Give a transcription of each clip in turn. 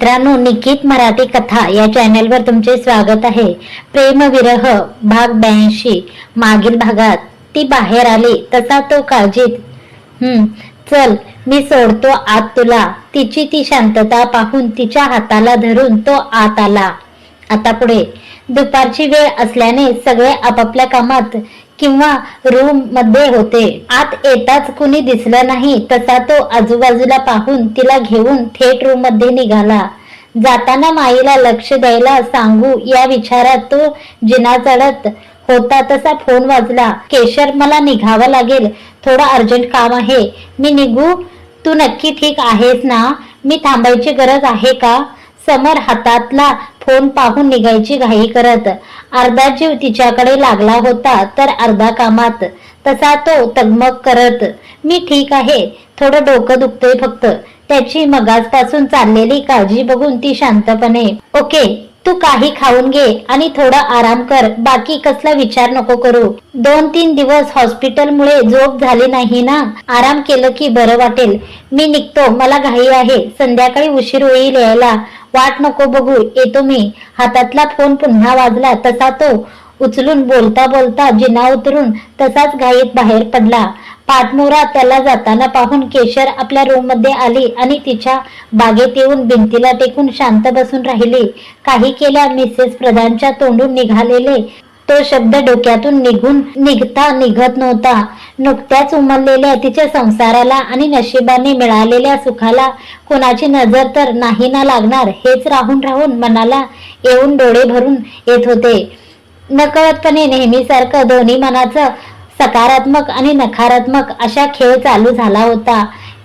मित्रांनो निकित मराठी कथा या चॅनेलवर तुमचे स्वागत आहे. प्रेमविरह भाग ब्याऐंशी मागील भागात. ती बाहेर आली तसा तो काळजीत. हम्म चल मी सोडतो आत तुला. तिची ती शांतता पाहून तिच्या हाताला धरून तो आत आला. आता पुढे. दुपारची वेळ असल्याने सगळे आपापल्या कामात किंवा रूममध्ये होते. आत येताच कुणी दिसलं नाही तसा तो आजूबाजूला पाहून तिला घेऊन थेट रूममध्ये निघाला. जाताना माईला लक्ष द्यायला सांगू या विचारात तो जिना चढत होता तसा फोन वाजला. केशर मला निघावं लागेल. थोडं अर्जंट काम आहे. मी निघू. तू नक्की ठीक आहेस ना? मी थांबायची गरज आहे का? समर हातातला फोन पाहून निघायची घाई करत. अर्धा जीव तिच्याकडे लागला होता तर अर्धा कामात. तसा तो तगमग करत मी ठीक आहे थोडं डोकं दुखतंय फक्त. त्याची मगाजपासून चाललेली काळजी बघून ती शांतपणे ओके तू काही खाऊन घे आणि थोडा आराम कर बाकी कसला विचार नको करू. दोन तीन दिवस हॉस्पिटलमुळे झोप झाली नाही ना? आराम केलं की बरं वाटेल. मी निघतो मला घाई आहे. संध्याकाळी उशीर होईल यायला. वाट नको बघू येतो मी. हातातला फोन पुन्हा वाजला तसा तो उचलून बोलता बोलता जिना उतरून तसाच घाईत बाहेर पडला. पाठमोरा त्याला जाताना पाहून केशर आपल्या रूममध्ये आली आणि तिच्या बागेत येऊन भिंतीला टेकून शांत बसून राहिली. काही केल्या मिसेस प्रधानच्या तोंडून निघालेले तो शब्द डोक्यातून निघून निघता निघत नव्हता. नुकत्याच उमललेल्या तिच्या संसाराला आणि नशिबाने मिळालेल्या सुखाला कोणाची नजर तर नाही ना लागणार हेच राहून राहून मनाला येऊन डोळे भरून येत होते. नकळतपणे नेहमीसारखं दोन्ही मनाचं सकारात्मक आणि नकारात्मक अशा खेळ चालू झाला होता.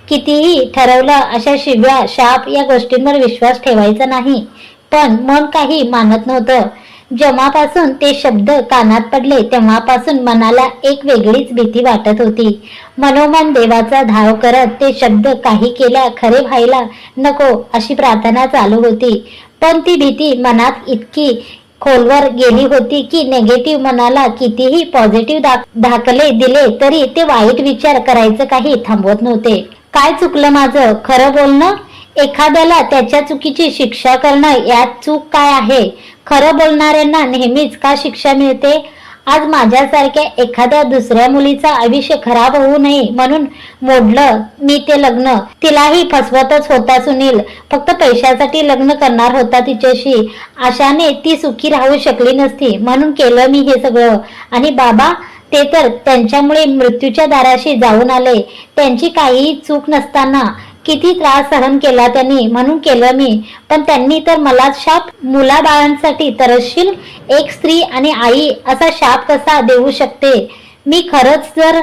कितीही ठरवलं अशा शिव्या शाप या गोष्टींवर विश्वास ठेवायचा नाही. पण मन काही मानत नव्हतं. जेव्हापासून ते शब्द कानात पडले तेव्हापासून मनाला एक वेगळीच भीती वाटत होती. मनोमन देवाचा धाव करत ते शब्द काही केल्या खरे व्हायला नको अशी प्रार्थना चालू होती. पण ती भीती मनात इतकी खोलवर गेली होती की नेगेटिव्ह मनाला कितीही पॉझिटिव्ह दाख दाखले दिले तरी ते वाईट विचार करायचं काही थांबवत नव्हते. काय चुकलं माझं? खरं बोलणं? एखाद्याला त्याच्या चुकीची शिक्षा करणं यात चूक काय आहे? खरं बोलणाऱ्यांना नेहमीच का शिक्षा मिळते? आज माझ्यासारख्या एखाद्या दुसऱ्या मुलीचा आयुष्य खराब होऊ नये म्हणून मोडलं मी ते लग्न. तिलाही फसवतच होता सुनील. फक्त पैशासाठी लग्न करणार होता तिच्याशी. आशाने ती सुखी राहू शकली नसती. म्हणून केलं मी हे सगळं. आणि बाबा ते तर त्यांच्यामुळे मृत्यूच्या दाराशी जाऊन आले. त्यांची काहीही चूक नसताना किती त्रास सहन केला त्यांनी म्हणून केलं मी. पण त्यांनी तर मला शाप मुलाबाळांसाठी तरशील एक स्त्री आणि आई असा शाप कसा देऊ शकते? मी खरंच जर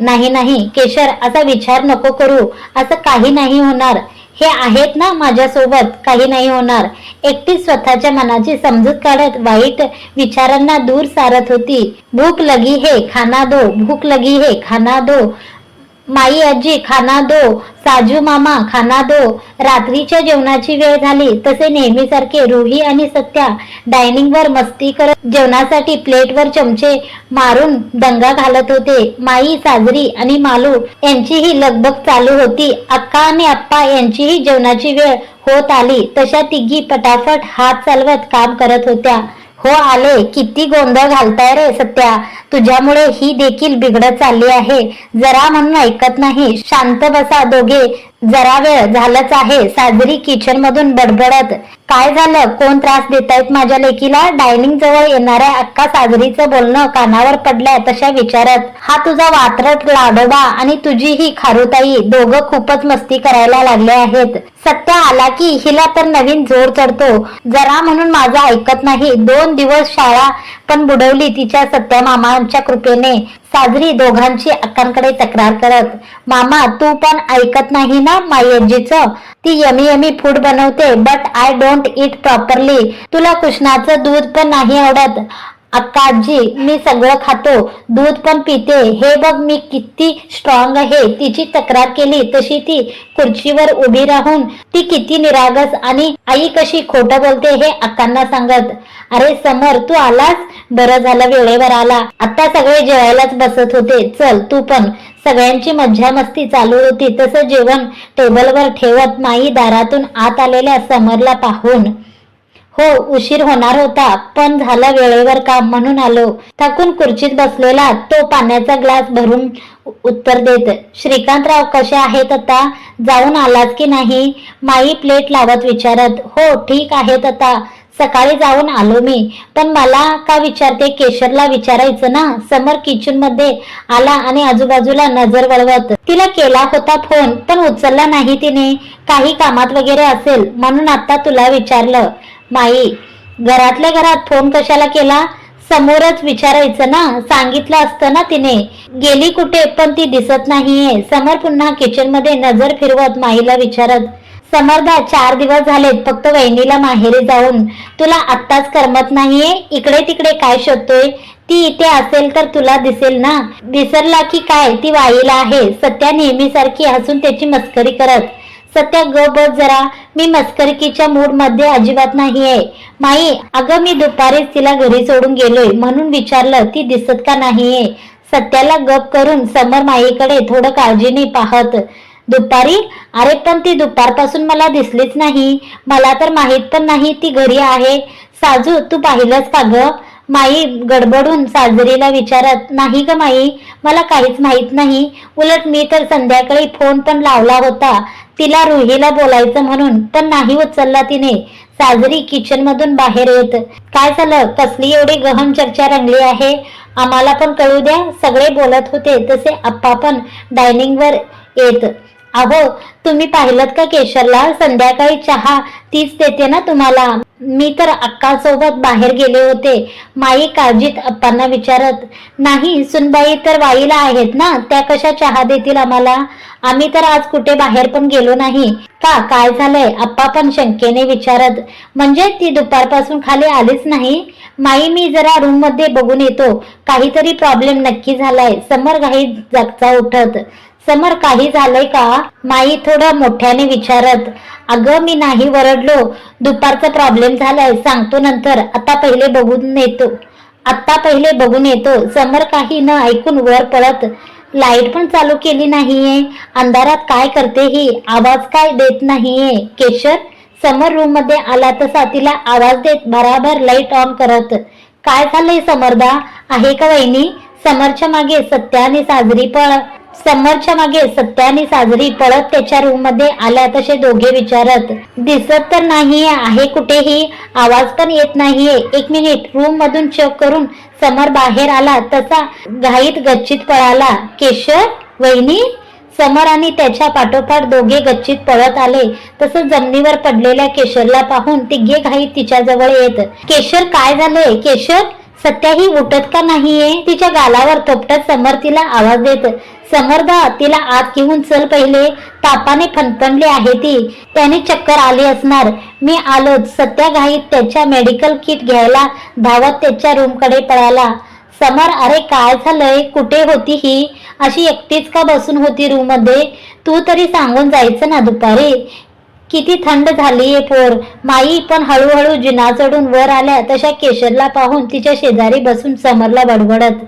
नाही नाही. केशर असा विचार नको करू. असं काही नाही होणार. हे आहेत ना माझ्यासोबत? काही नाही होणार. एकटी स्वतःच्या मनाची समजूत काढत वाईट विचारांना दूर सारत होती. भूक लगी हे खाना दो. भूक लगी हे खाना दो. माई आजी खाना दो. साजू मामा खाना दो. रात्रीच्या जेवणाची वेळ झाली तसे नेहमीसारखे रुही आणि सत्या डायनिंगवर मस्ती करत जेवणासाठी प्लेटवर चमचे मारून दंगा घालत होते. माई साजरी आणि मालू यांचीही लगबग चालू होती. अक्का आणि आप्पा यांचीही जेवणाची वेळ होत आली. तशा तिघी पटाफट हात चालवत काम करत होत्या. हो आले. किती गोंधळ घालताय रे सत्या. तुझ्यामुळे ही देखील बिघडत चालली आहे. जरा म्हणून ऐकत नाही. शांत बसा दोघे. जरा वेळ झालंच आहे. साजरी किचन मधून बडबडत काय झालं? कोण त्रास देतायत माझ्या लेकीला? डायनिंग जवळ येणाऱ्या अक्का साजरीचं बोलणं कानावर पडलंय तशा विचारत. हा तुझा वात्रट लाडोबा आणि तुझी ही खारुताई दोघं खूपच मस्ती करायला लागले आहेत. सत्या आला की हिला तर नवीन जोर चढतो. जरा म्हणून माझं ऐकत नाही. दोन दिवस शाळा पण बुडवली तिच्या सत्या मामांच्या कृपेने. साजरी दोघांची अक्कांकडे तक्रार करत मामा तू पण ऐकत नाही ना मायजीचं? ती यमी यमी फूड बनवते but I don't eat properly तुला कृष्णाचं दूध पण नाही आवडत. अक्का आजी मी सगळं खातो दूध पण पिते. हे बघ मी किती स्ट्रॉंग आहे. तिची तक्रार केली तशी ती खुर्चीवर उभी राहून ती किती निरागस आणि आई कशी खोटं बोलते हे अक्कांना सांगत. अरे समर तू आलास? बरं झालं वेळेवर आला. आता सगळे जेवायलाच बसत होते. चल तू पण. सगळ्यांची मज्जा मस्ती चालू होती. तसं जेवण टेबलवर ठेवत माई दारातून आत आलेल्या समरला पाहून हो उशीर होणार होता पण झाला वेळेवर काम म्हणून आलो. थकून खुर्चीत बसलेला तो पाण्याचा ग्लास भरून उत्तर देत श्रीकांतराव कसे आहेत आता? जाऊन आलात की नाही? माई प्लेट लावत विचारत हो ठीक आहेत आता. सकाळी जाऊन आलो मी. पण मला का विचारते? केशरला विचारायचं ना? समर किचनमध्ये आला आणि आजूबाजूला नजर वळवत तिला केला होता फोन पण उचलला नाही तिने. काही कामात वगैरे असेल म्हणून आता तुला विचारलं. माई घरातल्या घरात फोन कशाला केला? समोरच विचारायचं ना? सांगितलं असतं ना तिने. गेली कुठे पण ती दिसत नाहीये. समर पुन्हा किचनमध्ये नजर फिरवत माईला विचारत समरदा चार दिवस झालेत फक्त वहिनीला माहेरी जाऊन. तुला आत्ताच करमत नाहीये? इकडे तिकडे काय शोधतोय? ती इथे असेल तर तुला दिसेल ना? विसरला की काय? ती वाईला आहे. सत्या नेहमीसारखी हसून त्याची मस्करी करत सत्या ग बस जरा. मी मस्करकीच्या मूडमध्ये अजिबात नाहीये. माई अगं मी दुपारीच तिला घरी सोडून गेलोय म्हणून विचारलं ती दिसत का नाहीये? सत्याला गप करून समर माईकडे थोडं काळजीने पाहत. दुपारी? अरे पण ती दुपारपासून मला दिसलीच नाही. मला तर माहीत पण नाही ती घरी आहे. साजू तू पाहिलंच का ग? माई गडबडून साजरीला विचारत नाही ग माई मला काहीच माहीत नाही. उलट मी तर संध्याकाळी फोन पण लावला होता. तिला रुहीला बोलायचं म्हणून पण नाही उचलला तिने. साजरी किचन मधून बाहेर येत. काय झालं? कसली एवढी गहन चर्चा रंगली आहे? आम्हाला पण कळू द्या. सगळे बोलत होते तसे आप्पा पण डायनिंग वर येत. अहो तुम्ही पाहिलं का केशरला? संध्याकाळी चहा तीच देते ना तुम्हाला. मी तर अक्कासोबत बाहेर गेले होते. माई काळजीत अप्पांना विचारत नाही सुनबाई तर वाईला आहेत ना? त्या कशा चहा देतील आम्हाला? आम्ही तर आज कुठे बाहेर पण गेलो नाही. का? काय झालंय? अप्पा पण शंकेने विचारत म्हणजे ती दुपारपासून खाली आलीच नाही? माई मी जरा रूममध्ये बघून येतो. काहीतरी प्रॉब्लेम नक्की झालाय. समर घाई जागचा उठत समर काही झालंय का? माई थोडं मोठ्याने विचारत अगं मी नाही वरडलो. दुपारचा प्रॉब्लेम झालाय. सांगतो नंतर. आता पहिले बघून येतो आत्ता पहिले बघून येतो. समर काही न ऐकून वर पळत लाइट पण चालू केली नाहीये. अंधारात काय करते ही? आवाज काय देत नाहीये? केशर समर रूममध्ये आला तसा तिला आवाज देत बराबर लाइट ऑन करत काय झालंय समरदा? आहे का वहिनी? समरच्या मागे सत्याने साजरी पळ समरच्या मागे सत्याने साजरी पळत त्याच्या रूममध्ये आल्या तसे दोघे विचारत दिसत तर नाहीये आहे कुठेही? आवाज पण येत नाहीये. एक मिनिट रूम मधून चेक करून समर बाहेर आला तसा घाईत गच्चीत पळाला. केशर वहिनी? समर आणि त्याच्या पाठोपाठ दोघे गच्चीत पळत आले. तसं जमिनीवर पडलेल्या केशरला पाहून तिघे घाईत तिच्या जवळ येत केशर काय झालंय? केशर सत्या ही उठत का नाहीये? तिच्या गालावर थोपटत समर तिला आवाज देत समरदा तिला आत घेऊन चल पहिले. तापाने फणफणली आहे ती. त्याने चक्कर आली असणार. मी आलोच. सत्याघाईत त्याच्या मेडिकल किट घ्यायला धावत त्याच्या रूमकडे पळाला. समर अरे काय झालंय? कुठे होती ही? अशी एकटीच का बसून होती रूममध्ये? तू तरी सांगून जायचं ना दुपारी. किती थंड झालीये पोर. माई पण हळूहळू जिना चढून वर आल्या. तशा केशरला पाहून तिच्या शेजारी बसून समरला बडबडत.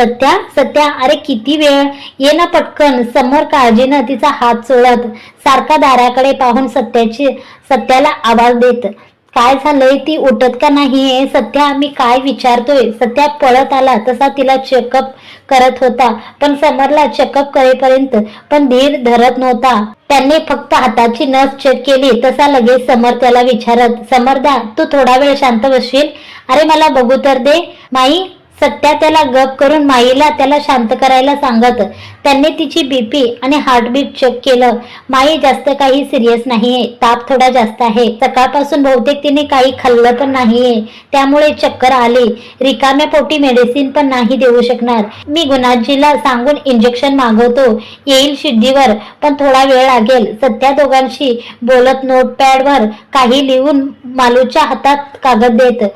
सत्या सत्या अरे किती वेळ? ये ना पटकन समोर काळजीनं तिचा हात चोळत सारखा दाराकडे पाहून सत्याची सत्याला आवाज देत काय झालंय? ती उठत का नाहीये सत्या मी काय विचारतोय? सत्या पळत आला तसा तिला चेकअप करत होता पण समरला चेकअप करेपर्यंत पण धीर धरत नव्हता. त्यांनी फक्त हाताची नस चेक केली तसा लगेच समर त्याला विचारत समरदा तू थोडा वेळ शांत बसशील? अरे मला बघू तर दे. माई सत्या त्याला गप करून माईला त्याला शांत करायला सांगत. त्यांनी तिची बीपी आणि हार्टबीट चेक केलं. माई जास्त काही सिरियस नाहीये. ताप थोडा जास्त आहे. सकाळपासून बहुतेक तिने काही खाल्लं पण नाहीये. त्यामुळे चक्कर आली. रिकाम्या पोटी मेडिसिन पण नाही देऊ शकणार. मी गुणाजीला सांगून इंजेक्शन मागवतो. येईल शिड्डीवर पण थोडा वेळ लागेल. सत्या दोघांशी बोलत नोटपॅडवर काही लिहून मालूच्या हातात कागद देत.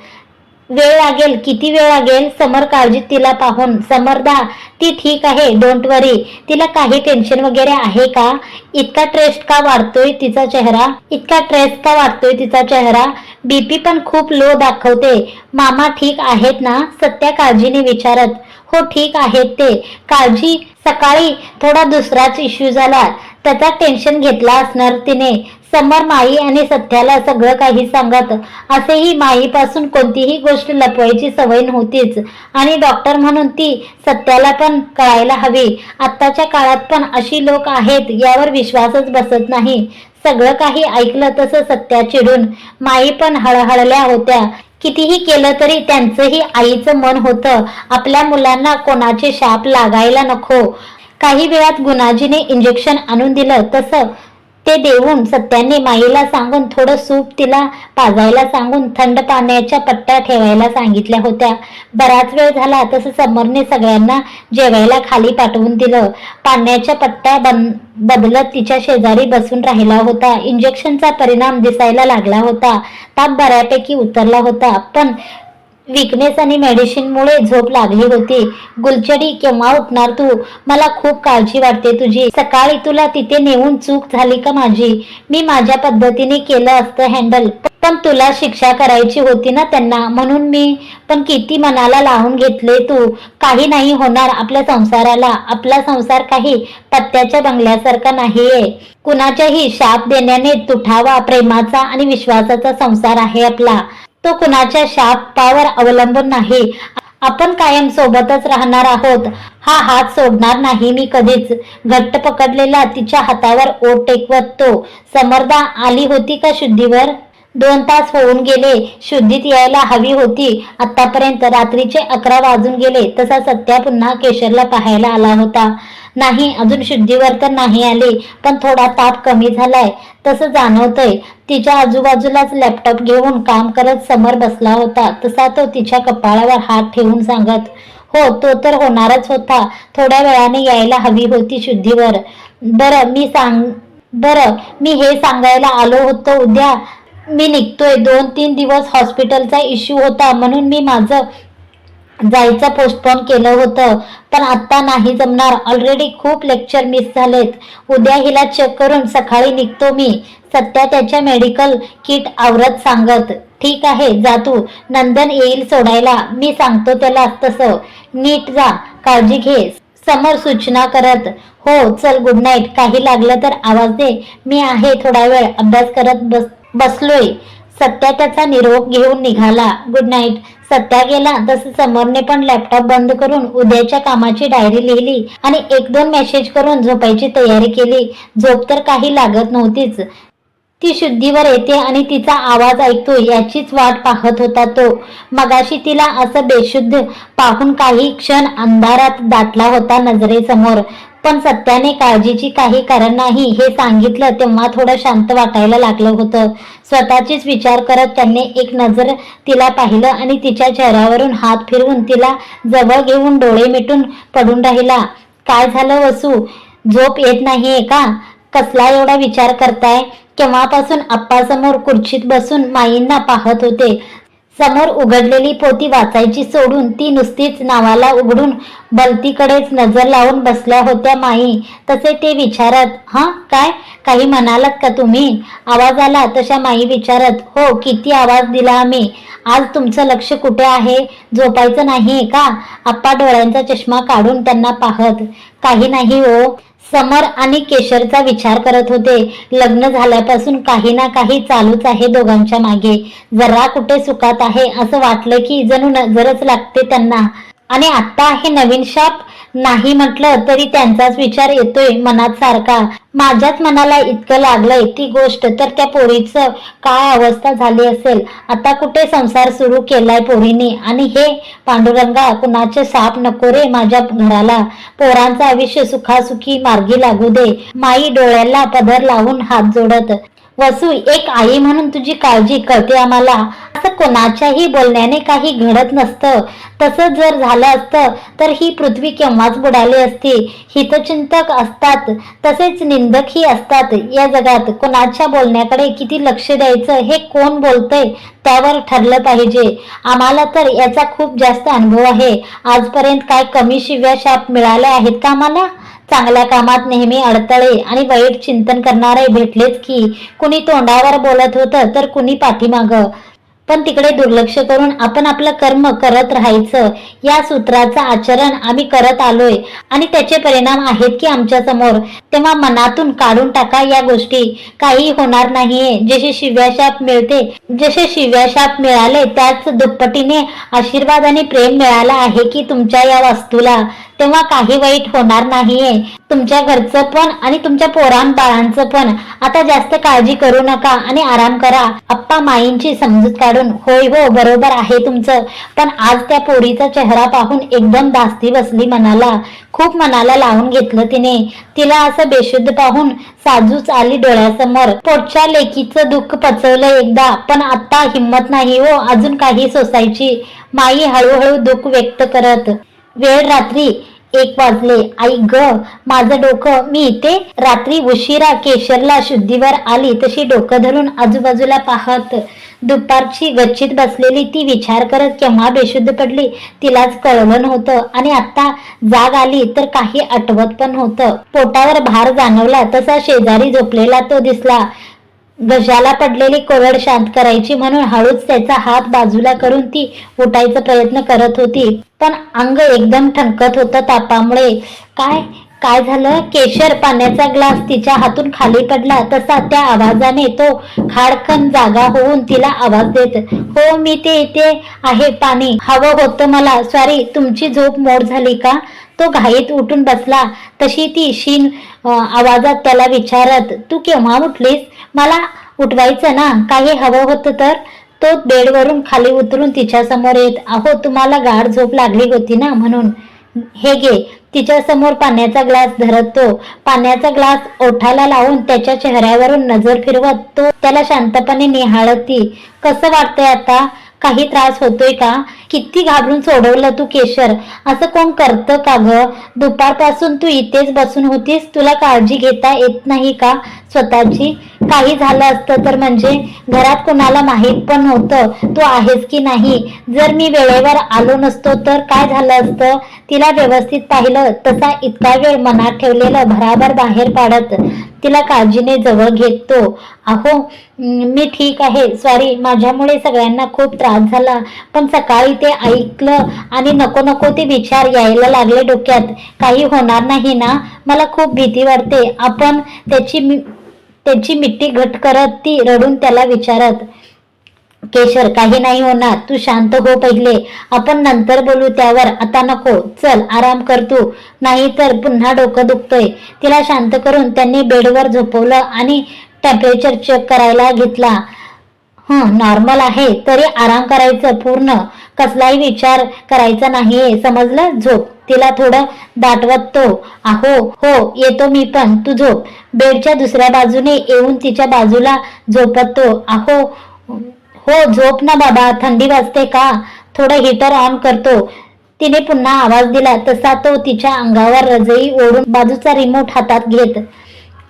वेळ लागेल किती वेळ लागेल? समर काळजीत तिला पाहून. समरदा ती ठीक आहे डोंट वरी तिला काही टेन्शन वगैरे आहे का? इतका ट्रेस्ट का वाढतोय तिचा चेहरा? इतका ट्रेस का वाढतोय तिचा चेहरा? बीपी पण खूप लो दाखवते. मामा ठीक आहेत ना? सत्या काळजीने विचारत. हो ठीक आहेत ते. काळजी सकाळी थोडा दुसराच इश्यू झाला. त्याचा टेन्शन घेतला असणार तिने. समर माई आणि सत्याला सगळं काही सांगत असेही माईपासून कोणतीही गोष्ट लपवायची सवय नव्हतीच. आणि डॉक्टर म्हणून ती सत्याला पण कळायला हवी. आत्ताच्या काळात पण अशी लोक आहेत यावर विश्वासच बसत नाही. सगळं काही ऐकलं तसं सत्या चिडून माई पण हळहळल्या होत्या. कितीही केलं तरी त्यांचंही आईचं मन होतं. आपल्या मुलांना कोणाचे शाप लागायला नको. काही वेळात गुणाजीने इंजेक्शन आणून दिलं तसं ते देऊन सत्याने माईला सांगून थोडं सूप तिला पाजायला सांगून थंड पाण्याच्या पट्ट्या ठेवायला सांगितल्या होत्या. बराच वेळ झाला तसं समरने सगळ्यांना जेवायला खाली पाठवून दिलं. पाण्याच्या पट्ट्या बन बदलत तिच्या शेजारी बसून राहिला होता. इंजेक्शनचा परिणाम दिसायला लागला होता. ताप बऱ्यापैकी उतरला होता. पण विकनेस आणि मेडिसिनमुळे झोप लागली होती. गुलचडी केव्हा उठणार तू? मला खूप काळजी वाटते तुझी. सकाळी तुला तिथे नेऊन चूक झाली का माझी? मी माझ्या पद्धतीने केलं असतं हँडल पण तुला शिक्षा करायची होती ना त्यांना. म्हणून मी पण किती मनाला लावून घेतले तू? काही नाही होणार आपल्या संसाराला. आपला संसार काही पत्त्याच्या बंगल्यासारखा नाहीये. कुणाच्याही शाप देण्याने तुठावा प्रेमाचा आणि विश्वासाचा संसार आहे आपला. तो कुणाच्या शाप पावर अवलंबून नाही. आपण कायम सोबतच राहणार आहोत. हा हात सोडणार नाही मी कधीच. घट्ट पकडलेला तिच्या हातावर ओट टेकवत तो. समर्दा आली होती का शुद्धीवर? दोन तास होऊन गेले. शुद्धीत यायला हवी होती. आतापर्यंत रात्रीचे अकरा वाजून गेले. तसा सत्या पुन्हा केशरला पाहायला आला होता. नाही अजून शुद्धीवर तर नाही आले पण थोडा ताप कमी झालाय. तसं जाणवतंय. तिच्या आजूबाजूलाच लॅपटॉप घेऊन काम करत समोर बसला होता. तसा तो तिच्या कपाळावर हात ठेवून सांगत हो तो तर होणारच होता. थोड्या वेळाने यायला हवी होती शुद्धीवर. बरं मी सांग बरं मी हे सांगायला आलो होतो उद्या. मी निघतोय. दोन तीन दिवस हॉस्पिटलचा इश्यू होता. म्हणून मी माझं जायचं पोस्टपोन केलं होतं. पण आत्ता नाही जमणार. ऑलरेडी खूप लेक्चर मिस झालेत. उद्या हिला चेक करून सकाळी निघतो मी. सध्या त्याच्या मेडिकल किट आवरत सांगत ठीक आहे जा तू. नंदन येईल सोडायला. मी सांगतो त्याला तसं. नीट जा. काळजी घे. समोर सूचना करत हो चल गुड नाईट काही लागलं तर आवाज दे. मी आहे थोडा वेळ. अभ्यास करत बस बसलोय. सत्या त्याचा निरोप घेऊन निघाला. गुड नाईट सत्या गेला तसं समोरने पण लॅपटॉप बंद करून उद्याच्या कामाची डायरी लिहिली आणि एक दोन मेसेज करून झोपायची तयारी केली. झोप तर काही लागत नव्हतीच. ती शुद्धीवर येते आणि तिचा आवाज ऐकतो याचीच वाट पाहत होता तो. मगाशी तिला असं बेशुद्ध पाहून काही क्षण अंधारात दाटला होता नजरेसमोर. पण सत्याने काळजीची काही कारण नाही हे सांगितलं तेव्हा थोडं शांत वाटायला लागलं होतं. स्वतःचीच विचार करत त्यांनी एक नजर तिला पाहिलं आणि तिच्या चेहऱ्यावरून हात फिरवून तिला जवळ घेऊन डोळे मिटून पडून राहिला. काय झालं वसू? झोप येत नाहीये का? कसला एवढा विचार करताय? केव्हापासून आप्पासमोर खुर्चीत बसून माईंना पाहत होते. समोर उघडलेली पोती वाचायची सोडून ती नुसतीच नावाला उघडून बलतीकडेच नजर लावून बसल्या होत्या माई. तसे ते विचारत हा काय? काही म्हणालात का तुम्ही? आवाज आला तशा माई विचारत हो किती आवाज दिला आम्ही. आज तुमचं लक्ष कुठे आहे? झोपायचं नाही का? आप्पा डोळ्यांचा चष्मा काढून त्यांना पाहत काही नाही हो. समर आणि केशरचा विचार करत होते. लग्न झाल्यापासून काही ना काही चालूच आहे दोघांच्या मागे. जरा कुठे सुखात आहे असं वाटलं की जणू नजरच लागते त्यांना. आणि आता हे नवीन शाप. नाही म्हटलं तरी त्यांचाच विचार येतोय मनात सारखा. माझ्याच मनाला इतकं लागलंय ती गोष्ट तर त्या पोरीचं काय अवस्था झाली असेल? आता कुठे संसार सुरू केलाय पोरीने? आणि हे पांडुरंगा कुणाचे साप नको रे माझ्या घराला. पोरांचं आयुष्य सुखासुखी मार्गी लागू दे. माई डोळ्याला पदर लावून हात जोडत. वसू एक आई म्हणून तुझी काळजी कळते आम्हाला. असं कोणाच्याही बोलण्याने काही घडत नसतं. तसं जर झालं असतं तर ही पृथ्वी केव्हाच बुडाली असती? हितचिंतक असतात. तसेच निंदकही असतात. या जगात कोणाच्या बोलण्याकडे किती लक्ष द्यायचं हे कोण बोलतंय त्यावर ठरलं पाहिजे. आम्हाला तर याचा खूप जास्त अनुभव आहे. आजपर्यंत काय कमी शिव्या शाप मिळाल्या आहेत का आम्हाला चांगल्या कामात नेहमी अडथळे आणि वाईट चिंतन करणारे भेटलेच की कुणी तोंडावर बोलत होतं तर कुणी पाठीमागं. पण तिकडे दुर्लक्ष करून आपण आपलं कर्म करत राहायचं या सूत्राचं आचरण आम्ही करत आलोय. आणि त्याचे परिणाम आहेत की आमच्यासमोर. तेव्हा मनातून काढून टाका या गोष्टी. काही होणार नाहीये. जसे शिव्याशाप मिळते जसे शिव्याशाप मिळाले त्याच दुप्पटीने आशीर्वाद आणि प्रेम मिळालं आहे की तुमच्या या वास्तूला. तेव्हा काही वाईट होणार नाहीये. तुमच्या घरचं पण आणि तुमच्या पोरां बाळांचं पण. आता जास्त काळजी करू नका आणि आराम करा. आप्पा माईंची समजूत काढून होय हो बरोबर आहे तुमचं. पण आज त्या पोरीचा चेहरा पाहून एकदम दास्ती बसली मनाला. खूप मनाला लावून घेतलं तिने. तिला असं बेशुद्ध पाहून साजूच आली डोळ्यासमोर. पोटच्या लेकीचं दुःख पचवलं एकदा पण आता हिंमत नाही हो अजून काही सोसायची. माई हळूहळू दुःख व्यक्त करत वेळ रात्री एक वाजले. आई ग माझं डोकं मी इथे रात्री उशिरा केशरला शुद्धीवर आली तशी डोकं धरून आजूबाजूला पाहत दुपारची गच्चीत बसलेली ती विचार करत केव्हा बेशुद्ध पडली तिलाच कळलं नव्हतं. आणि आता जाग आली तर काही आठवत पण होतं. पोटावर भार जाणवला तसा शेजारी झोपलेला तो दिसला. गजाला पडलेली कोरड शांत करायची म्हणून हळूच त्याचा हात बाजूला करून ती उठायचा प्रयत्न करत होती. पण अंग एकदम ठणकत होतं तापामुळे. काय? काय झालं? केशर पाण्याचा ग्लास तिच्या हातून खाली पडला. तसा त्या आवाजाने तो खाडखन जागा होऊन तिला आवाज देत हो मी ते इथे आहे पाणी. हवं होतं मला. सॉरी तुमची झोप मोड झाली का? तो घाईत उठून बसला. तशी ती शीन आवाजात त्याला विचारत तू केव्हा उठलीस? मला उठवायचं ना? काही हवं होतं तर? तो बेडवरून खाली उतरून तिच्या समोर येत अहो तुम्हाला गाढ झोप लागली होती ना म्हणून. हे घे. तिच्या समोर पाण्याचा ग्लास धरत. तो पाण्याचा ग्लास ओठाला लावून त्याच्या चेहऱ्यावरून नजर फिरवत तो त्याला शांतपणे निहाळत. ती कसं वाटतंय आता? काही त्रास होतोय का? किती घाबरून सोडवलं तू केशर? असं कोण करतं का ग? दुपारपासून तू इथेच बसून होतीस? तुला काळजी घेता येत नाही का? स्वतःची काही झालं असतं तर म्हणजे घरात कोणाला माहीत पण होतं तू आहेस की नाही? जर मी वेळेवर आलो नसतो तर काय झालं असतं? तिला व्यवस्थित पाहिलं तसा इतका वेळ मनात ठेवलेलं भराभर बाहेर पाडत तिला काळजीने जवळ घेतो. अहो मी ठीक आहे सॉरी माझ्यामुळे सगळ्यांना खूप त्रास झाला पण सकाळी ते ऐकलं आणि नको नको ते विचार यायला लागले डोक्यात. काही होणार नाही ना? मला खूप भीती वाटते. आपण त्याची त्याची मिट्टी घट करत ती रडून त्याला विचारत केशर काही नाही होणार. तू शांत हो पहिले. आपण नंतर बोलू त्यावर. आता नको. चल आराम कर तू. नाही तर पुन्हा डोकं दुखतोय. तिला शांत करून त्यांनी बेडवर झोपवलं आणि टेम्परेचर चेक करायला घेतला. हं नॉर्मल आहे. तरी आराम करायचं पूर्ण. कसलाही विचार करायचा नाहीये. समजलं? झोप तिला थोडं दाटवत. तो अहो हो येतो मी पण. तू झोप. बेडच्या दुसऱ्या बाजूने येऊन तिच्या बाजूला झोपत. तो अहो हो झोप ना बाबा. थंडी वाजते का? थोडं हीटर ऑन करतो. तिने पुन्हा आवाज दिला. तसा तो तिच्या अंगावर रजई ओढून बाजूचा रिमोट हातात घेत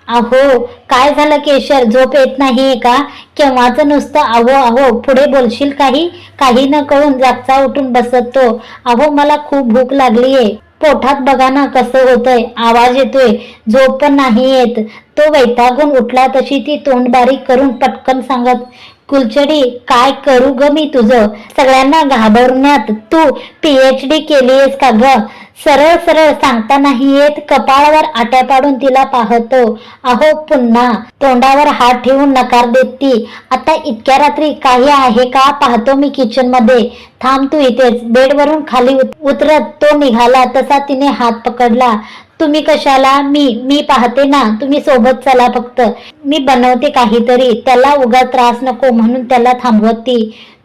अहो काय झालं केशर? झोप येत नाहीये का? केव्हाच नुसतं अहो अहो पुढे बोलशील काही? काही न कळून जागचा उठून बसत. तो अहो मला खूप भूक लागलीये. पोटात बघा ना कसं होतंय. आवाज येतोय. झोप पण नाही येत. तो वैतागून उठला तशी ती तोंड बारीक करून पटकन सांगत कुलचडी काय करू ग मी तुझं? सगळ्यांना घाबरण्यात तू पीएच डी केलीयस का ग? सरळ सरळ सांगता नाही येत कपाळावर आट्या पाडून तिला पाहतो. अहो पुन्हा. तोंडावर हात ठेवून नकार देत ती. आता इतक्या रात्री काही आहे का? पाहतो मी किचनमध्ये. थांब तू इथेच. बेडवरून खाली उतरत तो निघाला. तसा तिने हात पकडला. तुम्ही कशाला? मी मी पाहते ना. तुम्ही सोबत चला फक्त. मी बनवते काहीतरी. त्याला उगा त्रास नको म्हणून त्याला थांबवत ती.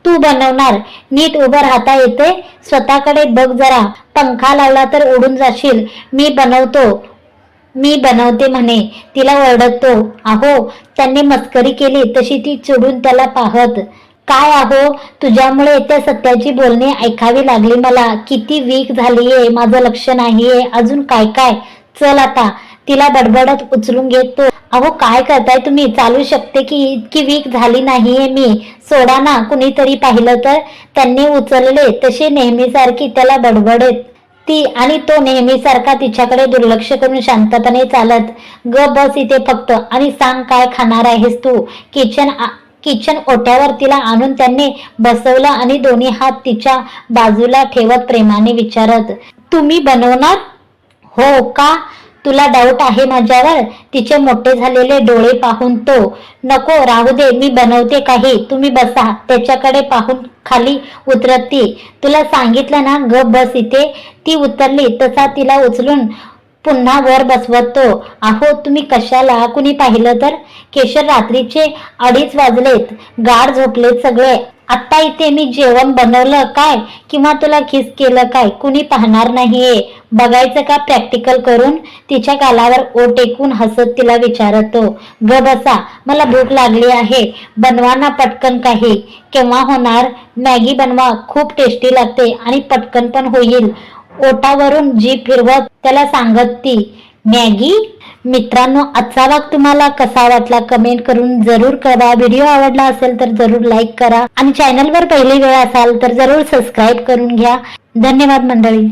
तू बनवणार. नीट उभं राहता येते. स्वतःकडे बघ जरा. पंखा लावला तर उडून जाशील. मी बनवतो. मी बनवते म्हणे. तिला ओरडतो. अहो त्यांनी मस्करी केली. तशी ती चिडून त्याला पाहत. काय आहो तुझ्यामुळे त्या सत्याची बोलणी ऐकावी लागली मला. किती वीक झालीये. माझं लक्ष नाहीये. अजून काय काय? चल आता. तिला बडबडत उचलून घेतो. अहो काय करताय तुम्ही? चालू शकते की इतकी वीक झाली नाहीये मी. सोडा ना कुणीतरी पाहिलं तर. त्यांनी उचलले तसे नेहमीसारखी त्याला बडबडत. ती आणि तो नेहमीसारखा तिच्याकडे दुर्लक्ष करून शांतपणे चालत. ग बस इथे फक्त. आणि सांग काय खाणार आहेस तू? किचन किचन ओट्यावर तिला आणून त्यांनी बसवलं आणि दोन्ही हात तिच्या बाजूला ठेवत प्रेमाने विचारत तुम्ही बनवणार? हो का? तुला डाऊट आहे माझ्यावर? तिचे मोठे झालेले डोळे पाहून तो नको राहू दे मी बनवते काही. तुम्ही बसा त्याच्याकडे पाहून खाली उतरत. ती तुला सांगितलं ना ग बस इथे. ती उतरली तसा तिला उचलून पुन्हा वर बसवतो. अहो तुम्ही कशाला? कुणी पाहिलं तर? केशर रात्रीचे अडीच वाजलेत. गाढ झोपलेत सगळे. आत्ता इथे मी जेवण बनवलं काय? किंवा तुला खिस केलं काय? कुणी पाहणार नाहीये. बघायचं का प्रॅक्टिकल करून? तिच्या गालावर ओट टेकून हसत तिला विचारतो ग बसा मला भूक लागली आहे बनवा ना पटकन काही. केव्हा होणार? मॅगी बनवा खूप टेस्टी लागते आणि पटकन पण होईल. ओटावरून जी फिरवत त्याला सांगत ती मॅगी? मित्रांनो आजचा भाग तुम्हाला कसा वाटला? कमेंट करून जरूर करा व्हिडिओ आवडला असेल तर जरूर लाईक करा आणि चॅनलवर पहिली वेळ असाल तर जरूर सबस्क्राईब करून घ्या. धन्यवाद मंडळी.